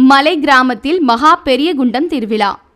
மலை கிராமத்தில் மகா பெரிய குண்டம் திருவிழா.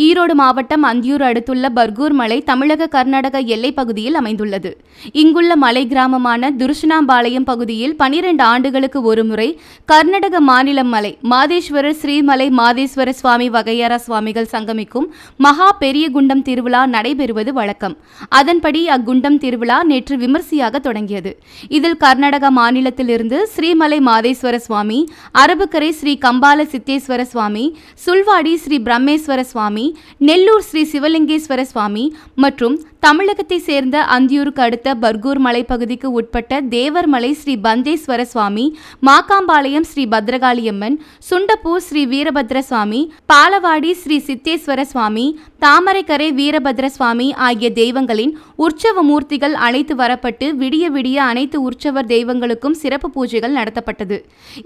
ஈரோடு மாவட்டம் அந்தியூர் அடுத்துள்ள பர்கூர் மலை தமிழக கர்நாடக எல்லைப் பகுதியில் அமைந்துள்ளது. இங்குள்ள மலை கிராமமான துருஷனாம்பாளையம் பகுதியில் பனிரெண்டு ஆண்டுகளுக்கு ஒருமுறை கர்நாடக மாநிலம் மலை மாதேஸ்வரர் ஸ்ரீமலை மாதேஸ்வர சுவாமி வகையரா சுவாமிகள் சங்கமிக்கும் மகா பெரிய குண்டம் திருவிழா நடைபெறுவது வழக்கம். அதன்படி அக்குண்டம் திருவிழா நேற்று விமர்சையாக தொடங்கியது. இதில் கர்நாடக மாநிலத்திலிருந்து ஸ்ரீமலை மாதேஸ்வர சுவாமி அரபுக்கரை ஸ்ரீ கம்பால சித்தேஸ்வர சுவாமி சுல்வாடி ஸ்ரீ பிரம்மேஸ்வர சுவாமி நெல்லூர் ஸ்ரீ சிவலிங்கேஸ்வர சுவாமி மற்றும் தமிழகத்தை சேர்ந்த அந்தியூருக்கு அடுத்த பர்கூர் மலைப்பகுதிக்கு உட்பட்ட தேவர்மலை ஸ்ரீ பந்தேஸ்வர சுவாமி மாக்காம்பாளையம் ஸ்ரீ பத்ரகாளியம்மன் சுண்டப்பூர் ஸ்ரீ வீரபத்ர சுவாமி பாலவாடி ஸ்ரீ சித்தேஸ்வர சுவாமி தாமரைக்கரை வீரபத்ர சுவாமி ஆகிய தெய்வங்களின் உற்சவ மூர்த்திகள் அழைத்து வரப்பட்டு விடிய விடிய அனைத்து உற்சவர் தெய்வங்களுக்கும் சிறப்பு பூஜைகள் நடத்தப்பட்டது.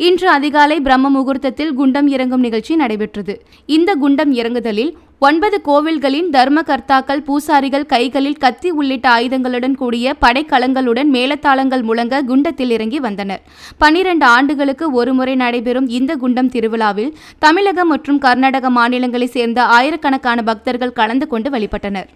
இன்று அதிகாலை பிரம்ம முகூர்த்தத்தில் குண்டம் இறங்கும் நிகழ்ச்சி நடைபெற்றது. இந்த குண்டம் இறங்குதலில் ஒன்பது கோவில்களின் தர்மகர்த்தாக்கள் பூசாரிகள் கைகளில் கத்தி உள்ளிட்ட ஆயுதங்களுடன் கூடிய படைக்கலங்களுடன் மேலத்தாளங்கள் முழங்க குண்டத்தில் இறங்கி வந்தனர். பனிரெண்டு ஆண்டுகளுக்கு ஒருமுறை நடைபெறும் இந்த குண்டம் திருவிழாவில் தமிழகம் மற்றும் கர்நாடக மாநிலங்களைச் சேர்ந்த ஆயிரக்கணக்கான பக்தர்கள் கலந்து கொண்டு வழிபட்டனர்.